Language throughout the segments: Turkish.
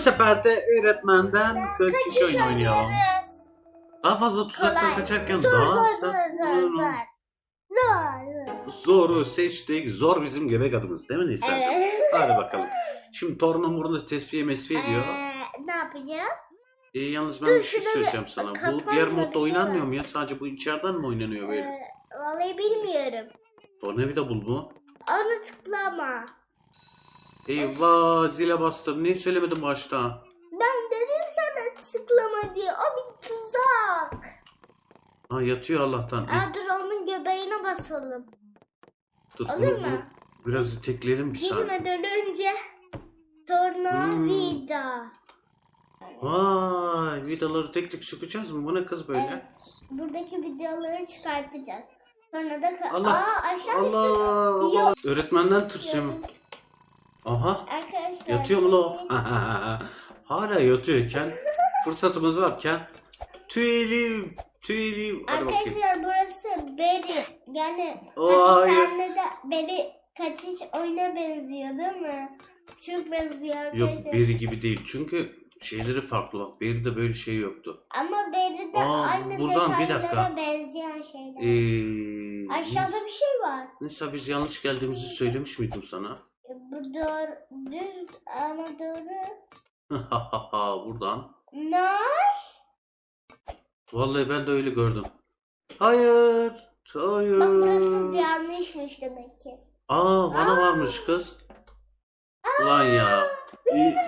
sefer de öğretmenden kaçış Kaçış oyunu oynayalım. oynuyoruz. Daha fazla tuzaktan kaçarken Zor, daha zor, zor, zor, zor. Zor. Zoru seçtik. Zor bizim göbek adımız değil mi Nisa'cığım? Evet. Hadi bakalım. Şimdi torunum burada tesviye mesviye diyor. Ee, ne yapacağız? Ee, yalnız ben dur, bir şey söyleyeceğim bir- sana. Bu diğer modda şey oynanmıyor mu ya? Sadece bu içeriden mi oynanıyor böyle? Ee, vallahi bilmiyorum. Tornavida bul bu. Onu tıklama. Eyvah zile bastım. Niye söylemedim başta? Ben dedim sana tıklama diye. O bir tuzak. Ha yatıyor Allah'tan. Aa, dur onun göbeğine basalım. dur, olur bunu- mu? bunu Biraz itekleyelim bir saniye. Girmeden önce tornavida. Vay vidaları tek tek sökeceğiz mi? Bu ne kız böyle? Buradaki videoları çıkartacağız. Sonra da ka- Allah, Aa, aşağı Allah düştü. Allah. Öğretmenden tırsıyorum. Aha Arkadaşlar. yatıyor mu la o? Hala yatıyorken fırsatımız varken tüyelim tüyelim. Hadi bakayım. Arkadaşlar burası Beri. Yani Oo, hapishanede Beri kaçış oyuna benziyor değil mi? Çok benziyor Yok arkadaşlar. beri gibi değil çünkü şeyleri farklı bak. Beri'de böyle şey yoktu. Ama Beri'de Aa, aynı buradan bir detaylara dakika. benzeyen şeyler. Ee, Aşağıda bir şey var. Nisa biz yanlış geldiğimizi söylemiş miydim sana? E, Bu doğru, düz ama doğru. Buradan. Ne? Vallahi ben de öyle gördüm. Hayır. Hayır. Bak burası yanlışmış demek ki. Aa bana varmış kız. Ulan ya.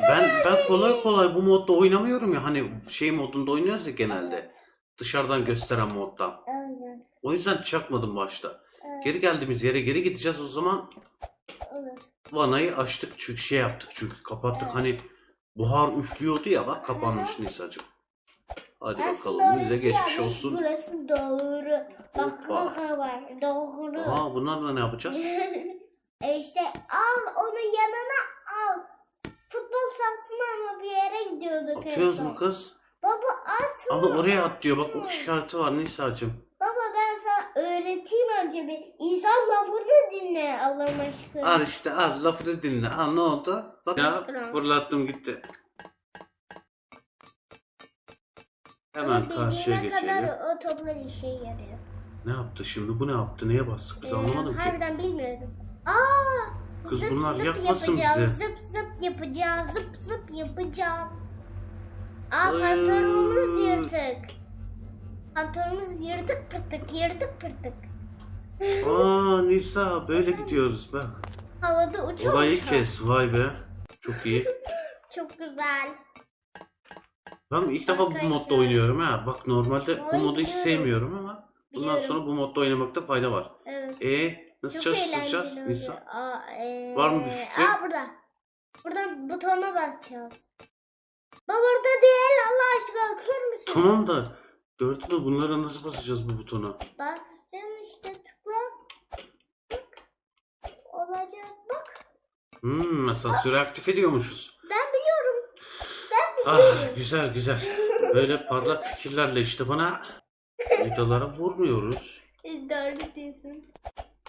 Ben ben kolay kolay bu modda oynamıyorum ya hani şey modunda oynuyoruz ya genelde. Dışarıdan gösteren modda. Aynen. O yüzden çakmadım başta. Evet, Geri geldiğimiz yere geri gideceğiz o zaman olur. Vanayı açtık çünkü şey yaptık çünkü kapattık Evet. hani buhar üflüyordu ya bak kapanmış Nisa'cığım. Hadi Aslında bakalım bize geçmiş yanlış, olsun. Burası doğru. Bak kaka var. Doğru. Aa bunlarla ne yapacağız? e işte al onu yanına al. Futbol sahasına ama bir yere gidiyorduk. Atıyoruz mu kız? Baba at. Ama oraya at diyor bak ok işareti var Nisa'cığım. Öğreteyim önce bir. İnsan lafını dinle Allah'ım aşkına. Al işte al lafını dinle. Al ne oldu? Bak ya Tamam. fırlattım gitti. Hemen Ama karşıya bildiğine geçelim. kadar o toplar işe yarıyor. Ne yaptı şimdi? Bu ne yaptı? Neye bastık biz Ee, anlamadım ki. Harbiden bilmiyorum. Aa! Kız zıp bunlar zıp yakmasın yapacağız, bizi. Zıp zıp yapacağız. Zıp zıp yapacağız. Aa Ay. pantolonumuz yırtık. Pantolonumuz yırtık pırtık yırtık pırtık. Aa Nisa böyle gidiyoruz bak. Havada uça Olayı kes vay be. Çok iyi. Çok güzel. Ben ilk defa bu modda oynuyorum ha. Bak normalde bu modu hiç sevmiyorum ama bundan Biliyorum. sonra bu modda oynamakta fayda var. Evet. E nasıl Çok çalıştıracağız eğlenceli Nisa? oluyor. Aa, ee, Var mı bir fikrin? Aa burada. Buradan butona basacağız. Baba orada değil Allah aşkına kör müsün? Tamam da gördün mü bunlara nasıl basacağız bu butona? Basacağım işte tıkla. Olacak bak. Hmm asansörü aktif ediyormuşuz. Ben biliyorum. Ben Ah biliyorum. güzel güzel. Böyle parlak fikirlerle işte bana vidalara vurmuyoruz. Doğru diyorsun.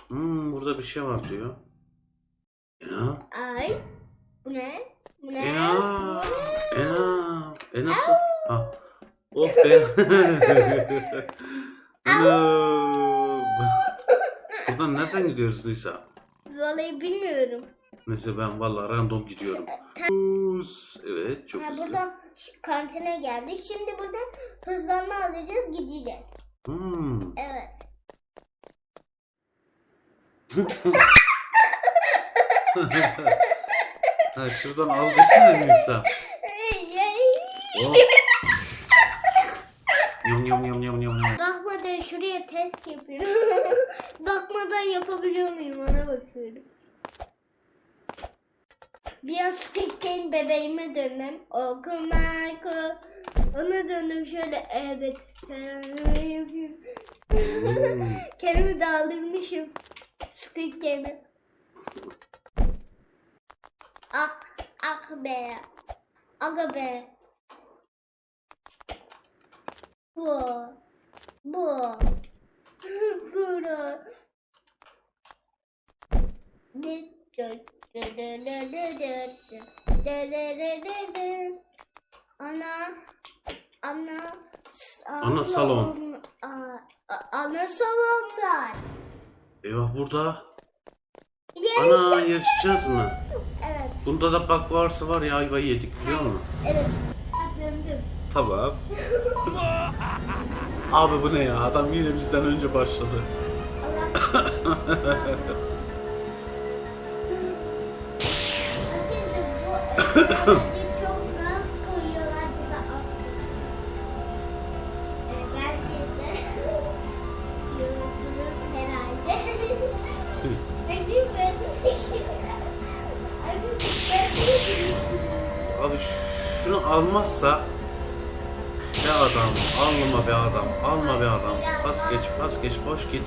Hmm burada bir şey var diyor. Ena, Ay. Bu ne? Bu ne? Ena, Bu ne? Ena, e nasıl? Ha. Oh be. Anam. Buradan nereden gidiyoruz Nisa? Vallahi bilmiyorum. Neyse ben vallahi random gidiyorum. Evet çok Ha, güzel. buradan kantine geldik. Şimdi buradan hızlanma alacağız gideceğiz. Hmm. Evet. ha, şuradan al desene Nisa. Oh. Yum yum yum yum yum. Bakmadan şuraya test yapıyorum. Bakmadan yapabiliyor muyum ona bakıyorum. Bir an Squid Game bebeğime döndüm. Okumak o. Ona döndüm şöyle evet. Falan yapıyorum. Hmm. Kendimi daldırmışım. Squid Game'e. Ah, ah be. Aga be. Dö- dö- dö. ana ana Ana salon. Ana salonlar. Eyvah burada. Ana yarışacağız mı? Evet, Bunda da bak varsa var ya ayvayı yedik biliyor musun? evet. Tamam. Abi bu ne ya? Adam yine bizden önce başladı. Abi şunu almazsa adam, alma be adam, alma be adam. Pas geç, pas geç, boş git.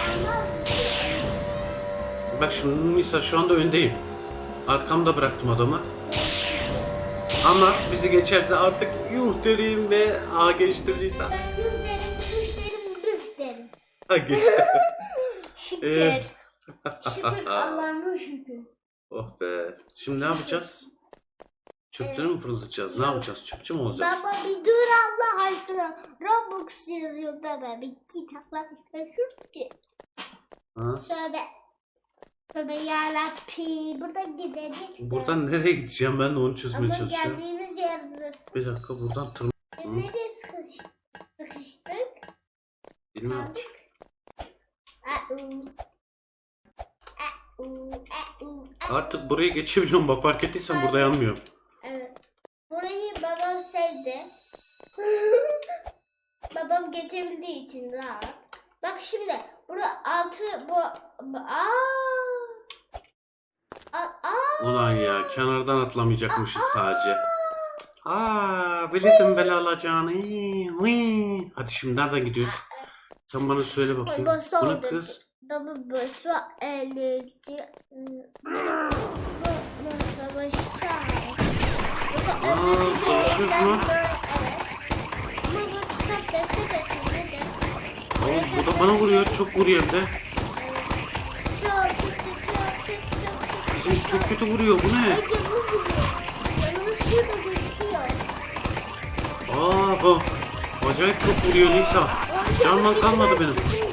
Almazdım. Bak şimdi Nisa şu anda öndeyim. Arkamda bıraktım adamı. Ama bizi geçerse artık yuh derim ve a geçti Nisa. Gül derim, kız derim, gül derim. Ha geçti. Şükür. Ee. Şükür Allah'ıma şükür. oh be. Şimdi ne yapacağız? Çöpleri mi fırlatacağız? Ne yapacağız? Çöpçü mü olacağız? Baba bir dur Allah aşkına. Robux yazıyor baba. Bir kitaplar şur ki. Ha? Tövbe. Tövbe yarabbim. Buradan gideceksin. Buradan nereye gideceğim ben de onu çözmeye Ama çalışıyorum. geldiğimiz yer burası. Bir dakika buradan tırm... Hı. Nereye sıkış, sıkıştık? Bilmiyorum. Au, au, au. Artık buraya geçebiliyorum bak fark ettiysen burada yanmıyor. Evet. Burayı babam sevdi. babam getirebildiği için rahat. Bak şimdi burada altı bu, aa. Aa, aa. Ulan ya kenardan atlamayacakmışız sadece. Aa bilirdim bela alacağını. Hadi şimdi nereden gidiyoruz? Sen bana söyle bakayım. Bu ne kız? Baba bu su alerji. Bu savaşta. Baba, öbür savaşıyoruz mu? Oğlum bu da bana vuruyor. Çok vuruyor bir de. Kötü, çok kötü, vuruyor. Bu ne? Aa bu. Acayip çok vuruyor Nisa. Canım kalmadı benim.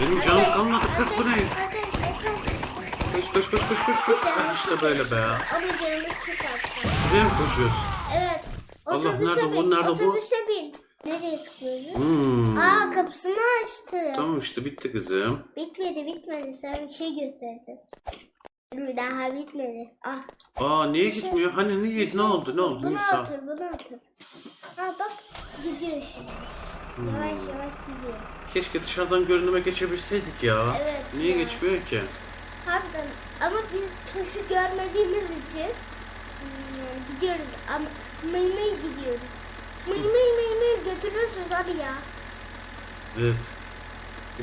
Benim canım kalmadı kız bu ne? Koş koş koş koş koş koş. Ah, İşte böyle be. Ama canımız çok az. Şuraya mı koşuyoruz? Evet. Allah, Otobüse nerede bu, bin, nerede bu? Otobüse bin. Nereye tıklıyoruz? Hmm. Aa kapısını açtı. Tamam işte bitti kızım. Bitmedi bitmedi. Sana bir şey. Dur, Daha bitmedi. Ah. Aa niye gitmiyor? Hani niye? Ne oldu? Ne oldu Bunu Nisa? otur bunu otur. Ha bak gidiyor şimdi. Hmm. Yavaş yavaş gidiyor. Keşke dışarıdan görünüme geçebilseydik ya. Evet Niye ya. geçmiyor ki? Harbiden ama biz tuşu görmediğimiz için hmm, gidiyoruz ama mıy mıy gidiyoruz. Mıy mıy mıy mıy götürüyorsunuz abi ya. Evet.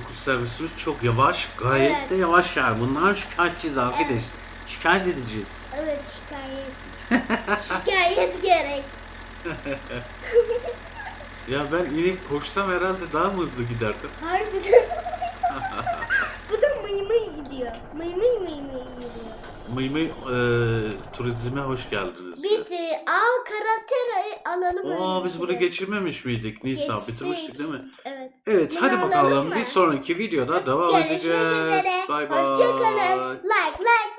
Okul servisimiz çok yavaş. Gayet Evet. de yavaş yani. Bundan şikayetçiyiz arkadaş. Şikayet edeceğiz. Evet şikayet. şikayet gerek. Ya ben inek koşsam herhalde daha mı hızlı giderdim? Harbiden. Bu da mıy mıy gidiyor. Mıy mıy mıy mıy gidiyor. Mıy mıy e, turizme hoş geldiniz. Bitti. Al karakterayı alalım. Aa biz bunu geçirmemiş miydik Nisa? Geçtik. Bitirmiştik değil mi? Evet. Evet Bunu hadi alalım bakalım mı? bir sonraki videoda devam Görüşmek edeceğiz. üzere. Bay bay. Hoşçakalın. Like like